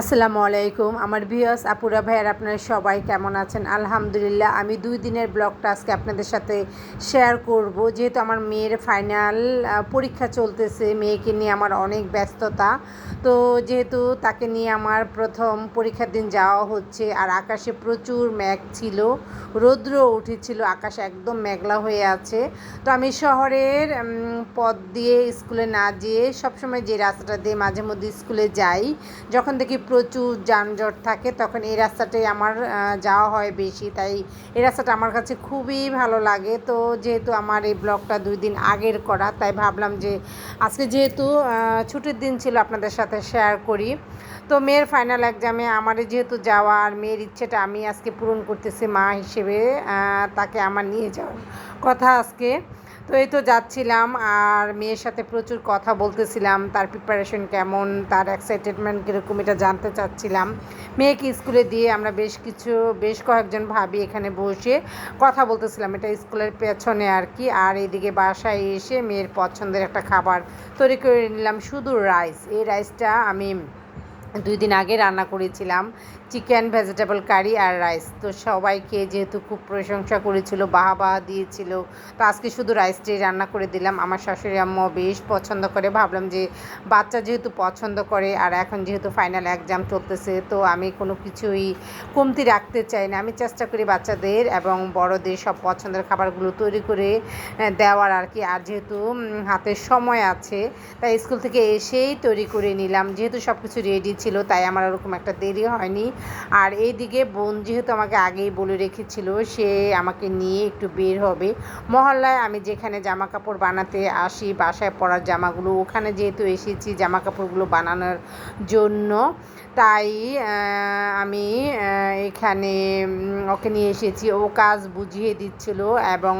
আসসালামু আলাইকুম। আমার ভিউয়ার্স, আপুরা, ভাইয়ার, আপনারা সবাই কেমন আছেন? আলহামদুলিল্লাহ, আমি দুই দিনের ব্লগটা আজকে আপনাদের সাথে শেয়ার করব। যেহেতু আমার মেয়ের ফাইনাল পরীক্ষা চলতেছে, মেয়েকে নিয়ে আমার অনেক ব্যস্ততা। তো যেহেতু তাকে নিয়ে আমার প্রথম পরীক্ষার দিন যাওয়া হচ্ছে, আর আকাশে প্রচুর মেঘ ছিল, রৌদ্র উঠেছিল, আকাশ একদম মেঘলা হয়ে আছে। তো আমি শহরের পথ দিয়ে স্কুলে না যেয়ে সবসময় যে রাস্তাটা দিয়ে মাঝে মধ্যে স্কুলে যাই, যখন দেখি প্রচুর যানজট থাকে, তখন এই রাস্তাটাই আমার যাওয়া হয় বেশি। তাই এই রাস্তাটা আমার কাছে খুবই ভালো লাগে। তো যেহেতু আমার এই ব্লগটা দুই দিন আগের করা, তাই ভাবলাম যে আজকে যেহেতু ছুটির দিন ছিল আপনাদের সাথে শেয়ার করি। তো মেয়ের ফাইনাল এক্সামে আমার যেহেতু যাওয়া আর মেয়ের ইচ্ছেটা আমি আজকে পূরণ করতেছি মা হিসেবে তাকে আমার নিয়ে যাওয়ার কথা আজকে। তো এই তো যাচ্ছিলাম আর মেয়ের সাথে প্রচুর কথা বলতেছিলাম, তার প্রিপারেশন কেমন, তার এক্সাইটেডমেন্ট কীরকম এটা জানতে চাচ্ছিলাম। মেয়েকে স্কুলে দিয়ে আমরা বেশ কিছু, বেশ কয়েকজন ভাবি এখানে বসে কথা বলতেছিলাম, এটা স্কুলের পেছনে আর কি। আর এইদিকে বাসায় এসে মেয়ের পছন্দের একটা খাবার তৈরি করে নিলাম, শুধু রাইস এই রাইসটা আমি দুই দিন আগে রান্না করেছিলাম। চিকেন ভেজিটেবল কারি আর রাইস তো সবাইকে যেহেতু খুব প্রশংসা করেছিল বাহা দিয়েছিল তো আজকে শুধু রাইসটাই রান্না করে দিলাম। আমার শাশুড়ি আম্মা বেশ পছন্দ করে। ভাবলাম যে বাচ্চা যেহেতু পছন্দ করে আর এখন যেহেতু ফাইনাল এক্সাম চলতেছে তো আমি কোনো কিছুই কমতি রাখতে চাই না। আমি চেষ্টা করি বাচ্চাদের এবং বড়দের সব পছন্দের খাবারগুলো তৈরি করে দেওয়ার আর কি। আর যেহেতু উম, হাতে সময় আছে তাই স্কুল থেকে এসেই তৈরি করে নিলাম। যেহেতু সব কিছু রেডি ছিল তাই আমার ওরকম একটা দেরি হয়নি। আর এইদিকে বোন যেহেতু আমাকে আগেই বলে রেখেছিল, সে আমাকে নিয়ে একটু বের হবে। মহল্লায় আমি যেখানে জামা কাপড় বানাতে আসি, বাসায় পরার জামাগুলো, ওখানে যেহেতু এসেছি জামা কাপড়গুলো বানানোর জন্য। তাই আমি এখানে ওকে নিয়ে এসেছি। ও কাজ বুঝিয়ে দিচ্ছিল এবং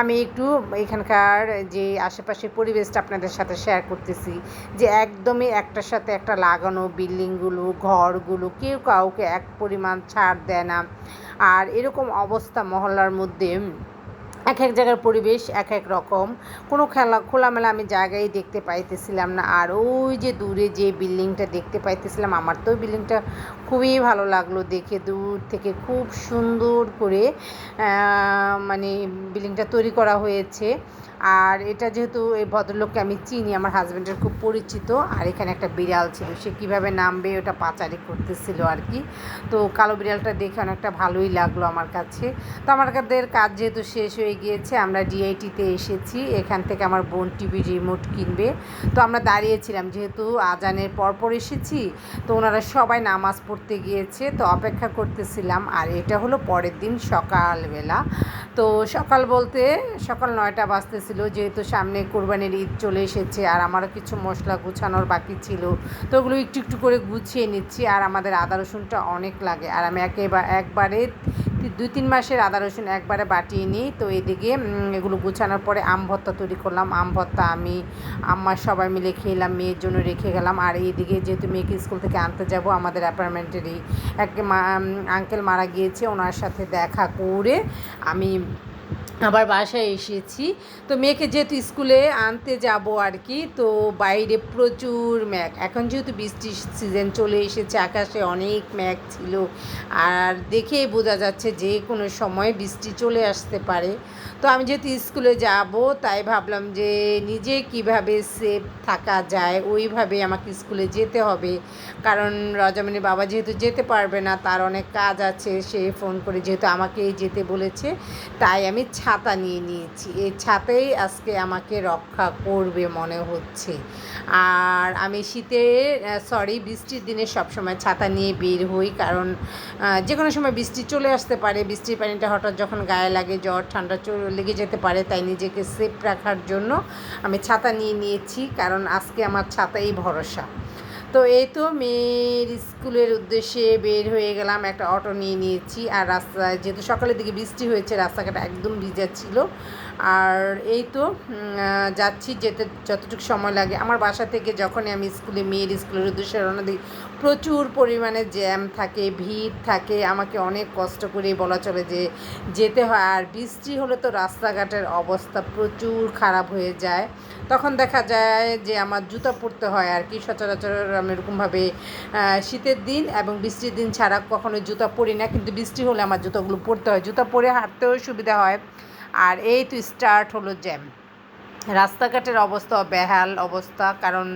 আমি একটু এখানকার যে আশেপাশের পরিবেশটা আপনাদের সাথে শেয়ার করতেছি যে একদমই একটার সাথে একটা লাগানো বিল্ডিংগুলো, ঘরগুলো কেউ কাউকে এক পরিমাণ ছাড় দেয় না। আর এরকম অবস্থা মহল্লার মধ্যে এক এক জায়গার পরিবেশ, এক এক রকম। কোনো খেলা, খোলামেলা আমি জায়গায় দেখতে পাইতেছিলাম না। আর ওই যে দূরে যে বিল্ডিংটা দেখতে পাইতেছিলাম, আমার তো বিল্ডিংটা খুবই ভালো লাগল দেখে। দূর থেকে খুব সুন্দর করে মানে বিল্ডিংটা তৈরি করা হয়েছে। আর এটা যেহেতু এই ভদ্রলোককে আমি চিনি, আমার হাজব্যান্ডের খুব পরিচিত, আর এখানে একটা বিড়াল ছিল, সে কীভাবে নামবে ওটা পাচারি করতেছিল আর কি। তো কালো বিড়ালটা দেখে অনেকটা ভালোই লাগল আমার কাছে। তো আমাদের কাজ যেহেতু শেষ হয়ে গিয়েছে, আমরা ডিআইটিতে এসেছি, এখান থেকে আমার বোন টিভি রিমোট কিনবে। তো আমরা দাঁড়িয়েছিলাম, যেহেতু আজানের পরপর এসেছি, তো ওনারা সবাই নামাজ পড়তে গিয়েছে, তো অপেক্ষা করতেছিলাম, আর এটা হলো পরের দিন সকালবেলা। তো সকাল বলতে সকাল নয়টা বাজতেছিল যেহেতু সামনে কোরবানির ঈদ চলে এসেছে আর আমারও কিছু মশলা গুছানোর বাকি ছিল, তো ওগুলো একটু একটু করে গুছিয়ে নিচ্ছি আর আমাদের আদা রসুনটা অনেক লাগে। আর আমি একেবারে একবারে দুই তিন মাসের আদা রসুন একবারে বাটিয়ে নিই, তো এদিকে এগুলো গুছানোর পরে আম ভর্তা তৈরি করলাম। আম ভর্তা আমি আমার সবাই মিলে খেলাম, মেয়ের জন্য রেখে গেলাম। আর এইদিকে যেহেতু মেয়েকে স্কুল থেকে আনতে যাব, আমাদের অ্যাপার্টমেন্টেরই এক আঙ্কেল মারা গিয়েছে, ওনার সাথে দেখা করে আমি আবার বাসায় এসেছি। তো মেয়েকে যেহেতু স্কুলে আনতে যাব আর কি, তো বাইরে প্রচুর ম্যাঘ এখন যেহেতু বৃষ্টির সিজন চলে এসেছে, আকাশে অনেক ম্যাঘ ছিল। আর দেখেই বোঝা যাচ্ছে যে কোনো সময় বৃষ্টি চলে আসতে পারে। তো আমি যেহেতু স্কুলে যাব, তাই ভাবলাম যে নিজে কীভাবে সেফ থাকা যায়, ওইভাবে আমাকে স্কুলে যেতে হবে। কারণ রজমণির বাবা যেহেতু যেতে পারবে না, তার অনেক কাজ আছে, সে ফোন করে যেহেতু আমাকেই যেতে বলেছে, তাই আমি ছাতা নিয়ে নিয়েছি। এই ছাতাই আজকে আমাকে রক্ষা করবে মনে হচ্ছে। আর আমি শীতে সরি বৃষ্টির দিনে সবসময় ছাতা নিয়ে বের হই, কারণ যে কোনো সময় বৃষ্টি চলে আসতে পারে, বৃষ্টির পানিটা হঠাৎ যখন গায়ে লাগে, জ্বর, ঠান্ডা, চলে লেগে যেতে পারে, তাই নিজেকে সেফ রাখার জন্য আমি ছাতা নিয়ে নিয়েছি, কারণ আজকে আমার ছাতাই ভরসা। তো এই তো মেয়ের স্কুলের উদ্দেশ্যে বের হয়ে গেলাম, একটা অটো নিয়ে নিয়েছি। আর রাস্তায় যেহেতু সকালের দিকে বৃষ্টি হয়েছে, রাস্তাঘাট একদম ভিজা ছিল। আর এই তো যাচ্ছি যেতে যতটুকু সময় লাগে। আমার বাসা থেকে যখনই আমি স্কুলে, মেয়ের স্কুলের উদ্দেশ্যে রওনা দিই, প্রচুর পরিমাণে জ্যাম থাকে, ভিড় থাকে। আমাকে অনেক কষ্ট করে বলা চলে যে যেতে হয়। আর বৃষ্টি হলে তো রাস্তাঘাটের অবস্থা প্রচুর খারাপ হয়ে যায়। তখন দেখা যায় যে আমার জুতা পরতে হয় আর কি। সচরাচর আমি এরকমভাবে শীতের দিন এবং বৃষ্টির দিন ছাড়া কখনো জুতা পরি না। কিন্তু বৃষ্টি হলে আমার জুতাগুলো পরতে হয়। জুতা পরে হাঁটতেও সুবিধা হয়। আর এই তো স্টার্ট হলো জ্যাম রাস্তাঘাটের অবস্থা বেহাল অবস্থা, কারণ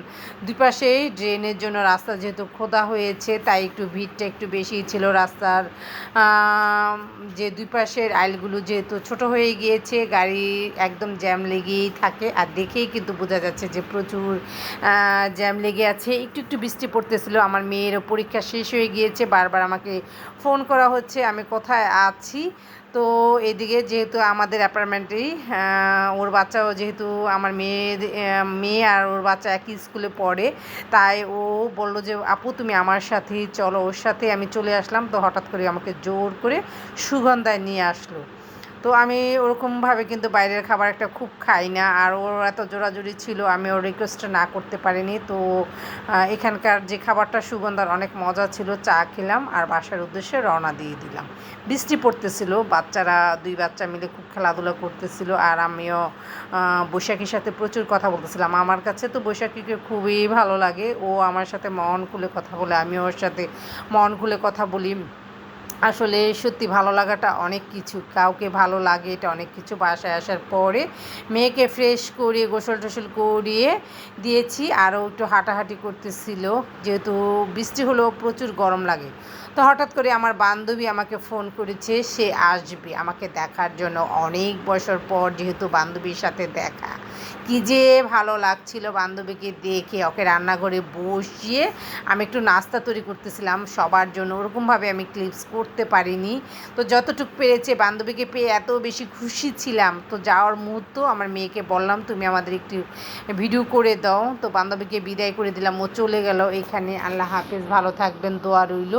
দুই পাশেই ড্রেনের জন্য রাস্তা যেহেতু খোদা হয়েছে, তাই একটু ভিড়টা একটু বেশিই ছিল রাস্তার। যে দুই পাশের আইলগুলো যেহেতু ছোট হয়ে গিয়েছে, গাড়ি একদম জ্যাম লেগেই থাকে, আর দেখেই কিন্তু বোঝা যাচ্ছে যে প্রচুর জ্যাম লেগে আছে। একটু একটু বৃষ্টি পড়তেছিল, আমার মেয়েরও পরীক্ষা শেষ হয়ে গিয়েছে, বারবার আমাকে ফোন করা হচ্ছে, আমি কোথায় আছি? তো এদিকে যেহেতু আমাদের অ্যাপার্টমেন্টেই ওর বাচ্চাও যেহেতু আমার মেয়ে মেয়ে আর ওর বাচ্চা একই স্কুলে পড়ে, তাই ও বলল যে, আপু, তুমি আমার সাথেই চলো, ওর সাথে আমি চলে আসলাম। তো হঠাৎ করে আমাকে জোর করে সুগন্ধায় নিয়ে আসলো। তো আমি ওরকমভাবে কিন্তু বাইরের খাবার একটা খুব খাই না, আর ওর এত জোরাজুরি ছিল আমি ওর রিকোয়েস্ট না করতে পারিনি। তো এখানকার যে খাবারটা সুগন্ধার অনেক মজা ছিল, চা খেলাম আর বাসার উদ্দেশ্যে রওনা দিয়ে দিলাম। বৃষ্টি পড়তেছিল, বাচ্চারা দুই বাচ্চা মিলে খুব খেলাধুলা করতেছিল আর আমিও বৈশাখীর সাথে প্রচুর কথা বলতেছিলাম। আমার কাছে তো বৈশাখীকে খুবই ভালো লাগে। ও আমার সাথে মন খুলে কথা বলে, আমিও ওর সাথে মন খুলে কথা বলি। আসলে সত্যি ভালো লাগাটা অনেক কিছু। কাউকে ভালো লাগে এটা অনেক কিছু বাসায় আসার পরে মেয়েকে ফ্রেশ করে গোসল টোসল করিয়ে দিয়েছি। আরও একটু হাঁটাহাঁটি করতেছিল। যেহেতু বৃষ্টি হলেও প্রচুর গরম লাগে। তো হঠাৎ করে আমার বান্ধবী আমাকে ফোন করেছে, সে আসবে আমাকে দেখার জন্য। অনেক বছর পর যেহেতু বান্ধবীর সাথে দেখা। কি যে ভালো লাগছিল বান্ধবীকে দেখে, ওকে রান্নাঘরে বসিয়ে আমি একটু নাস্তা তৈরি করতেছিলাম। সবার জন্য ওরকমভাবে আমি ক্লিপস করতে পারিনি। তো যতটুকু পেরেছে বান্ধবীকে পেয়ে এত বেশি খুশি ছিলাম। তো যাওয়ার মুহূর্ত আমার মেয়েকে বললাম, তুমি আমাদের একটি ভিডিও করে দাও। তো বান্ধবীকে বিদায় করে দিলাম। ও চলে গেল। এখানে আল্লাহ হাফেজ। ভালো থাকবেন। দোয়া রইল।